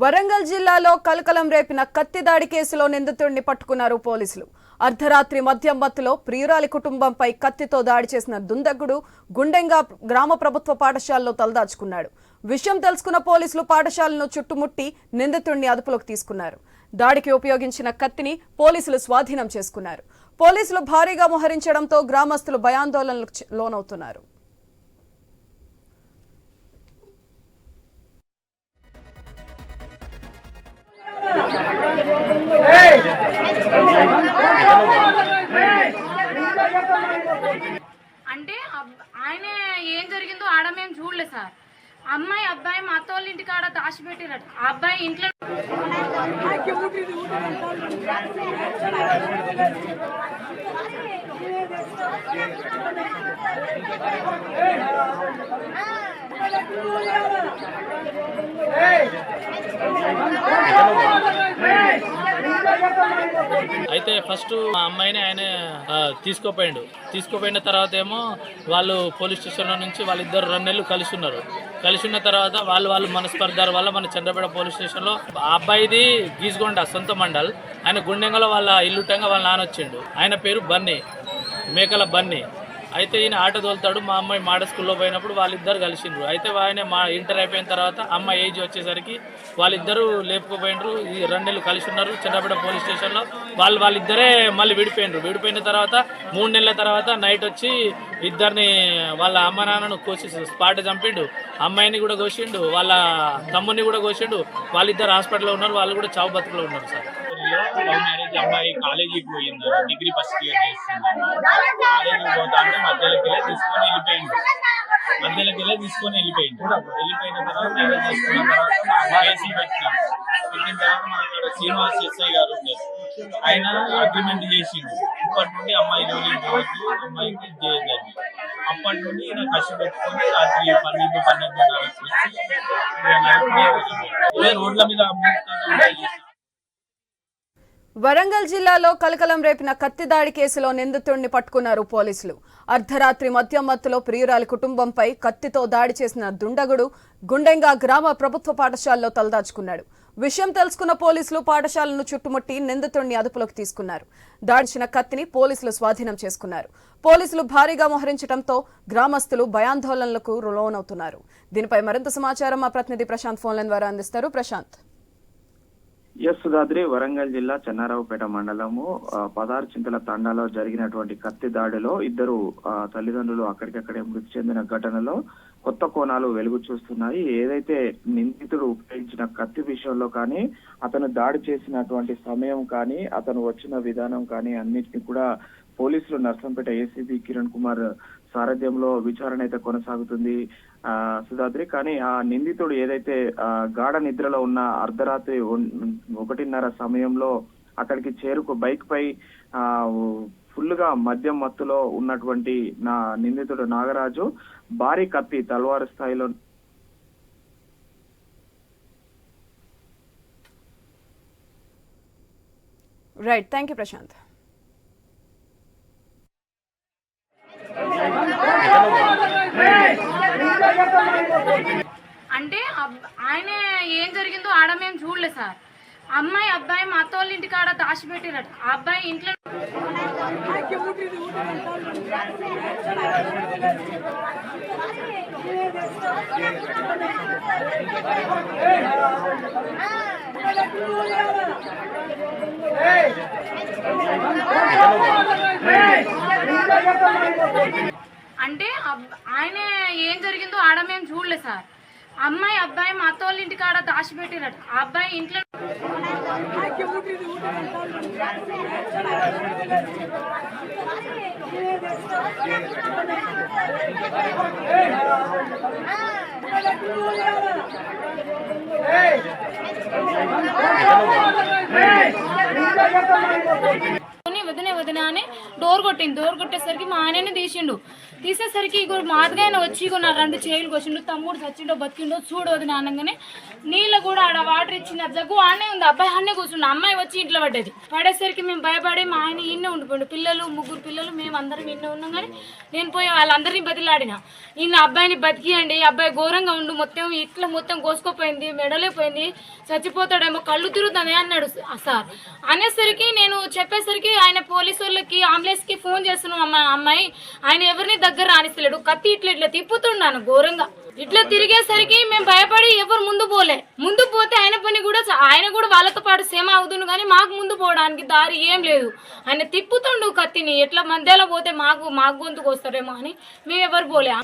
వరంగల్ జిల్లాలో కలకలం రేపిన కత్తి దాడి కేసులో నిందితుడిని పట్టుకున్నారు పోలీసులు. అర్ధరాత్రి మద్యం మత్తులో ప్రియురాలి కుటుంబంపై కత్తితో దాడి చేసిన దుందగుడు గుండెంగా గ్రామ ప్రభుత్వ పాఠశాలలో తలదాచుకున్నాడు. విషయం తెలుసుకున్న పోలీసులు పాఠశాలను చుట్టుముట్టి నిందితుడిని అదుపులోకి తీసుకున్నారు. దాడికి ఉపయోగించిన కత్తిని పోలీసులు స్వాధీనం చేసుకున్నారు. పోలీసులు భారీగా మోహరించడంతో గ్రామస్తులు భయాందోళనలకు లోనవుతున్నారు. అంటే ఆయన ఏం జరిగిందో ఆడ మేము చూడలేదు సార్. అమ్మాయి అబ్బాయి మా అత్త వాళ్ళ ఇంటికాడ దాచిపెట్టిరట ఆ అబ్బాయి ఇంట్లో అయితే ఫస్ట్ మా అమ్మాయిని ఆయన తీసుకోపోయిండు. తీసుకోపోయిన తర్వాత ఏమో వాళ్ళు పోలీస్ స్టేషన్లో నుంచి వాళ్ళిద్దరు రెండు నెలలు కలిసి ఉన్నారు. కలిసి ఉన్న తర్వాత వాళ్ళు వాళ్ళు మనస్పర్ధాల వల్ల మన చంద్రపేట పోలీస్ స్టేషన్లో ఆ అబ్బాయిది గీసుగొండ సొంత మండల్. ఆయన గుండెంగలో వాళ్ళ ఇల్లుటంగా వాళ్ళ నాన్న వచ్చిండు. ఆయన పేరు బన్నీ మేకల బన్నీ. అయితే ఈయన ఆటో తోలుతాడు మా అమ్మాయి మాడ స్కూల్లో పోయినప్పుడు వాళ్ళిద్దరు కలిసిండ్రు. అయితే ఆయన మా ఇంటర్ అయిపోయిన తర్వాత అమ్మాయి ఏజ్ వచ్చేసరికి వాళ్ళిద్దరూ లేపుకుపోయినరు ఈ రెండు నెలలు కలిసి ఉన్నారు చిన్నపేట పోలీస్ స్టేషన్లో. వాళ్ళు వాళ్ళిద్దరే మళ్ళీ విడిపోయినరు విడిపోయిన తర్వాత మూడు నెలల తర్వాత నైట్ వచ్చి ఇద్దరిని వాళ్ళ అమ్మ నాన్నను కోసి స్పాట్ చంపిండు. అమ్మాయిని కూడా కోసిండు వాళ్ళ తమ్ముని కూడా కోసిండు. వాళ్ళిద్దరు హాస్పిటల్లో ఉన్నారు వాళ్ళు కూడా చావు బతుకులో ఉన్నారు సార్. లవ్ మ్యారేజ్ అమ్మాయి కాలేజీకి పోయింది. డిగ్రీ ఫస్ట్ ఇయర్ చేస్తుంది. కాలేజీకి పోతా అంటే మధ్యలోకి వెళ్ళి తీసుకొని వెళ్ళిపోయింది. మధ్యలోకి వెళ్ళి తీసుకొని వెళ్ళిపోయింది. వెళ్ళిపోయిన తర్వాత మ్యారేజ్ చేసుకున్న తర్వాత అమ్మాయి ఏసీ పెట్టినాం. పెట్టిన తర్వాత మన అక్కడ శ్రీనివాస్ ఎస్ఐ గారు ఉండేది ఆయన అగ్రిమెంట్ చేసిండు. ఇప్పటి నుండి అమ్మాయి రోజు రోజు అమ్మాయికి చేయదండి అప్పటి నుండి ఈయన కష్టం పెట్టుకొని రాత్రి పన్నెండు పన్నెండున్నర వచ్చి రోడ్ల మీద అమ్ముకుంటూ వరంగల్ జిల్లాలో కలకలం రేపిన కత్తి దాడి కేసులో నిందితుడిని పట్టుకున్నారు పోలీసులు. అర్ధరాత్రి మద్యం మత్తులో ప్రియురాలి కుటుంబంపై కత్తితో దాడి చేసిన దుండగుడు గుండెంగా గ్రామ ప్రభుత్వ పాఠశాలలో తలదాచుకున్నాడు. విషయం తెలుసుకున్న పోలీసులు పాఠశాలను చుట్టుముట్టి నిందితుడిని అదుపులోకి తీసుకున్నారు. దాడిచిన కత్తిని పోలీసులు స్వాధీనం చేసుకున్నారు. పోలీసులు భారీగా మోహరించడంతో గ్రామస్తులు భయాందోళనలకు లోనవుతున్నారు. దీనిపై మరింత సమాచారం మా ప్రతినిధి ప్రశాంత్ ఫోన్లైన్ ద్వారా అందిస్తారు. ప్రశాంత్. ఎస్ సుధాద్రి వరంగల్ జిల్లా చెన్నారావుపేట మండలము. పదారు చింతల తండాలో జరిగినటువంటి కత్తి దాడిలో ఇద్దరు తల్లిదండ్రులు అక్కడికక్కడే మృతి చెందిన ఘటనలో కొత్త కోణాలు వెలుగు చూస్తున్నాయి. ఏదైతే నిందితుడు ఉపయోగించిన కత్తి విషయంలో కానీ అతను దాడి చేసినటువంటి సమయం కానీ అతను వచ్చిన విధానం కానీ అన్నిటిని కూడా పోలీసులు నర్సంపేట ఏసీబీ కిరణ్ కుమార్ సారథ్యంలో విచారణ అయితే కొనసాగుతుంది. సుధాద్రి కానీ ఆ నిందితుడు ఏదైతే ఆ, గాఢ నిద్రలో ఉన్న అర్ధరాత్రి ఒకటిన్నర సమయంలో అక్కడికి చేరుకు బైక్ పై ఆ ఫుల్గా మద్యం మత్తులో ఉన్నటువంటి నా నిందితుడు నాగరాజు భారీ కత్తి తల్వారు స్థాయిలో రైట్ థ్యాంక్ యూ ప్రశాంత్ అంటే అబ్- ఆయన ఏం జరిగిందో ఆడ మేము చూడలేదు సార్. అమ్మాయి అబ్బాయి మా అత్త వాళ్ళ ఇంటికాడ దాచిపెట్టిరట ఆ అబ్బాయి ఇంట్లో అంటే ఆయన ఏం జరిగిందో ఆడ మేము చూడలేదు సార్. అమ్మాయి అబ్బాయి మా తోళ్ళ ఇంటి కాడ దాచిపెట్టిరట. ఆ అబ్బాయి ఇంట్లో వదినే వదిన అని డోర్ కొట్టింది. డోర్ కొట్టేసరికి మా ఆయననే తీసిండు. తీసేసరికి ఇగో మాదిగా ఆయన వచ్చి ఇగో నా రెండు చేతులు కొచ్చిండు తమ్ముడు చచ్చిండో బతికిండో చూడు వదిన అనగానే నీళ్ళు కూడా ఆడ వాటర్ ఇచ్చిన జగ్గు ఆనే ఉంది. అబ్బాయి ఆనే కూర్చున్నా అమ్మాయి వచ్చి ఇంట్లో పడ్డది. పడేసరికి మేము భయపడి మా ఆయన ఈయనే ఉండిపోయిండు. పిల్లలు ముగ్గురు పిల్లలు మేము అందరం ఇన్నే ఉన్నాం కానీ నేను పోయి వాళ్ళందరినీ బతిలాడిన. ఈయన అబ్బాయిని బతికియండి. అబ్బాయి ఘోరంగా ఉండు. మొత్తం ఇట్లా మొత్తం కోసుకోపోయింది మెడలేపోయింది చచ్చిపోతాడేమో కళ్ళు తిరుగుతుంది అన్నాడు సార్. అనేసరికి నేను చెప్పేసరికి ఆయన పోలీసు వాళ్ళకి అంబులెన్స్కి ఫోన్ చేస్తున్నాం అమ్మ అమ్మాయి. ఆయన ఎవరిని దగ్గర రానిస్తలేడు. కత్తి ఇట్లా ఇట్లా తిప్పుతున్నాను ఘోరంగా. ఇట్లా తిరిగేసరికి మేము భయపడి ఎవరు ముందు పోలే. ముందు పోతే ఆయన పని కూడా ఆయన కూడా వాళ్ళతో పాటు సేమ అవుతుండు కానీ మాకు ముందు పోవడానికి దారి ఏం లేదు. ఆయన తిప్పుతుండు కత్తిని ఎట్లా మధ్యలో పోతే మాకు మాకు గొంతుకు వస్తారేమో అని మేము ఎవరు పోలే.